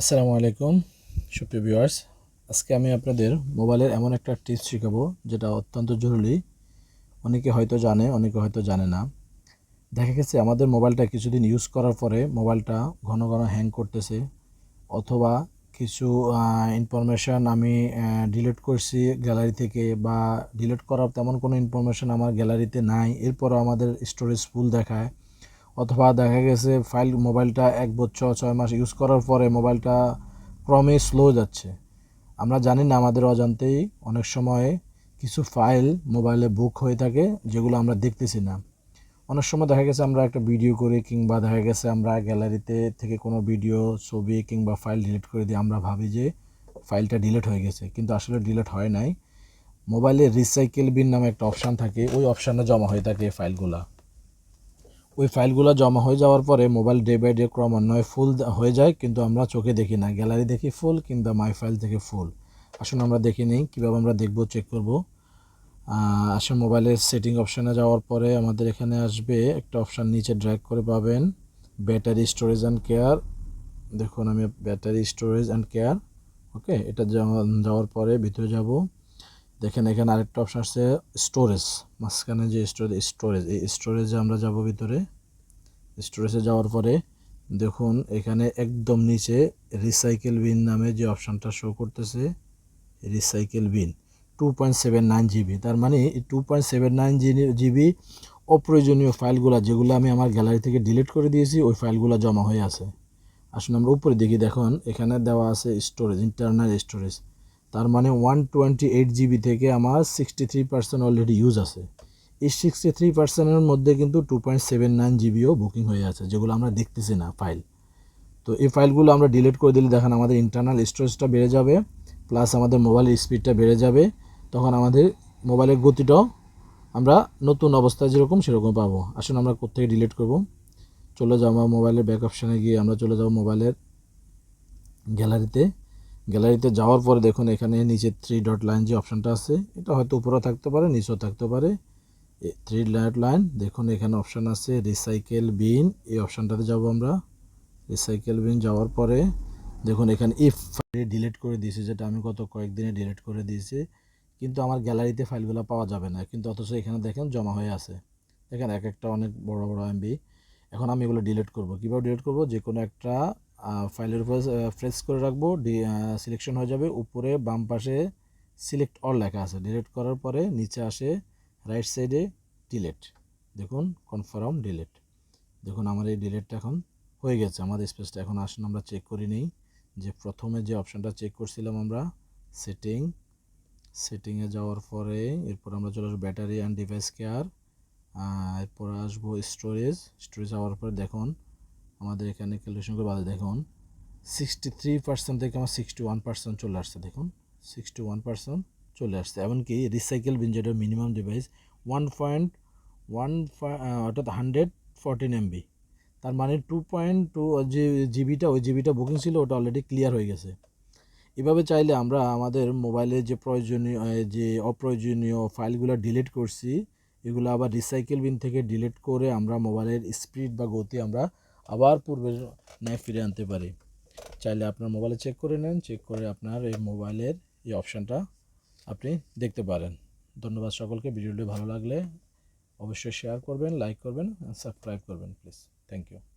আসসালামু আলাইকুম, সুপ্রিয় ভিউয়ার্স। আজকে আমি আপনাদের মোবাইলের এমন একটা টিপস শেখাবো, যেটা অত্যন্ত জরুরি। অনেকে হয়তো জানে, অনেকে হয়তো জানে না। দেখা গেছে, আমাদের মোবাইলটা কিছুদিন ইউজ করার পরে মোবাইলটা ঘন ঘন হ্যাং করতেছে, অথবা কিছু ইনফরমেশান আমি ডিলিট করছি গ্যালারি থেকে, বা ডিলিট করার তেমন কোনো ইনফরমেশান আমার গ্যালারিতে নাই। এরপরও আমাদের স্টোরেজ ফুল দেখায়। অথবা দেখা গেছে ফাইল মোবাইলটা এক বছর, ছয় মাস ইউজ করার পরে মোবাইলটা ক্রমে স্লো যাচ্ছে। আমরা জানি না, আমাদের অজান্তেই অনেক সময় কিছু ফাইল মোবাইলে বুক হয়ে থাকে, যেগুলো আমরা দেখতেছি না। অনেক সময় দেখা গেছে আমরা একটা ভিডিও করি কিংবা দেখা গেছে আমরা গ্যালারিতে থেকে কোনো ভিডিও, ছবি কিংবা ফাইল ডিলিট করে দিই, আমরা ভাবি যে ফাইলটা ডিলিট হয়ে গেছে, কিন্তু আসলে ডিলিট হয় নাই। মোবাইলে রিসাইকেল বিন নামে একটা অপশান থাকে, ওই অপশানে জমা হয়ে থাকে ফাইলগুলা। ওই ফাইলগুলো জমা হয়ে যাওয়ার পরে মোবাইল ডে বাই ডে ক্রমান্বয়ে ফুল হয়ে যায়, কিন্তু আমরা চোখে দেখি না। গ্যালারি দেখি ফুল, কিংবা মাই ফাইল থেকে ফুল। আসুন আমরা দেখে নিই, কীভাবে আমরা দেখব চেক করব। আসলে মোবাইলের সেটিং অপশানে যাওয়ার পরে আমাদের এখানে আসবে একটা অপশান নিচে ড্র্যাগ করে পাবেন ব্যাটারি স্টোরেজ অ্যান্ড কেয়ার দেখুন আমি battery storage and care okay এটা যাওয়ার পরে ভিতরে যাব। দেখেন, এখানে আরেকটা অপশান আছে স্টোরেজ মাঝখানে যে স্টোরেজ স্টোরেজ এই স্টোরেজে আমরা যাব ভিতরে। স্টোরেজে যাওয়ার পরে দেখুন, এখানে একদম নিচে রিসাইকেল বিন নামে যে অপশানটা শো করতেছে recycle bin two point seven nine GB তার মানে two point seven nine GB অপ্রয়োজনীয় ফাইলগুলো, যেগুলো আমি আমার গ্যালারি থেকে ডিলিট করে দিয়েছি, ওই ফাইলগুলো জমা হয়ে আছে। আসুন আমরা উপরে দেখি দেখুন, এখানে দেওয়া আছে স্টোরেজ ইন্টারনাল স্টোরেজ তার মানে ওয়ান টোয়েন্টি এইট জিবি থেকে আমার sixty three percent already use আছে। এই সিক্সটি থ্রি পার্সেন্টের মধ্যে কিন্তু টু পয়েন্ট সেভেন নাইন জিবিও বুকিং হয়ে আছে, যেগুলো আমরা দেখতেছি না ফাইল তো এই ফাইলগুলো আমরা ডিলিট করে দিলে দেখেন আমাদের ইন্টারনাল স্টোরেজটা বেড়ে যাবে প্লাস আমাদের মোবাইলের স্পিডটা বেড়ে যাবে, তখন আমাদের মোবাইলের গতিটাও আমরা নতুন অবস্থায় যেরকম সেরকম পাবো। আসুন আমরা কোথেকে ডিলিট করব? চলে যাব আমার মোবাইলের ব্যাক অপশানে গিয়ে, আমরা চলে যাব মোবাইলের গ্যালারিতে গ্যালারিতে যাওয়ার পরে দেখুন এখানে নিচে থ্রি ডট লাইন যে অপশানটা আছে, এটা হয়তো উপরেও থাকতে পারে, নিচেও থাকতে পারে। থ্রি ডট লাইন দেখুন এখানে অপশান আছে রিসাইকেল বিন এই অপশানটাতে যাব আমরা। রিসাইকেল বিন যাওয়ার পরে দেখুন এখানে ইফ ডিলিট করে দিয়েছে, যেটা আমি গত কয়েকদিনে ডিলিট করে দিয়েছি, কিন্তু আমার গ্যালারিতে ফাইলগুলো পাওয়া যাবে না, কিন্তু অথচ এখানে দেখেন জমা হয়ে আছে। দেখেন এক একটা অনেক বড় বড় এমবি এখন আমি এগুলো ডিলিট করব। কীভাবে ডিলিট করব? যে কোনো একটা ফাইলের উপরে প্রেস করে রাখব সিলেকশন হয়ে যাবে। উপরে বাম পাশে সিলেক্ট অল লেখা আছে। ডিলিট করার পরে নিচে আসে রাইট সাইডে ডিলেট দেখুন কনফার্ম ডিলেট দেখুন, আমার এই ডিলেটটা এখন হয়ে গেছে। আমাদের স্পেসটা এখন আসুন, আমরা চেক করি নিই যে প্রথমে যে অপশানটা চেক করছিলাম আমরা সেটিং সেটিংয়ে যাওয়ার পরে এরপর আমরা চলে আসব ব্যাটারি অ্যান্ড ডিভাইস কেয়ার এরপর আসব স্টোরেজ স্টোরেজ যাওয়ার পরে দেখুন আমাদের এখানে ক্যালকুলেশন করে বাদে দেখুন সিক্সটি থ্রি পার্সেন্ট থেকে আমার সিক্সটি ওয়ান পার্সেন্ট চলে আসছে, দেখুন সিক্সটি ওয়ান পার্সেন্ট চলে আসছে। এমনকি রিসাইকেল বিন যেটা minimum device one point one অর্থাৎ হান্ড্রেড ফোরটিন এমবি তার মানে টু পয়েন্ট টু যে জিবিটা ওই জিবিটা বুকিং ছিল, ওটা অলরেডি ক্লিয়ার হয়ে গেছে। এভাবে চাইলে আমরা আমাদের মোবাইলে যে প্রয়োজনীয় যে অপ্রয়োজনীয় ফাইলগুলো ডিলিট করছি, এগুলো আবার রিসাইকেল বিন থেকে ডিলিট করে আমরা মোবাইলের স্পিড বা গতি আমরা আবার পূর্বের ন্যায় ফিরে আনতে পারি। চাইলে আপনার মোবাইলে চেক করে নেন চেক করে আপনার এই মোবাইলের এই অপশানটা আপনি দেখতে পারেন। ধন্যবাদ সকলকে, ভিডিওটি ভালো লাগলে অবশ্যই শেয়ার করবেন লাইক করবেন সাবস্ক্রাইব করবেন প্লিজ থ্যাংক ইউ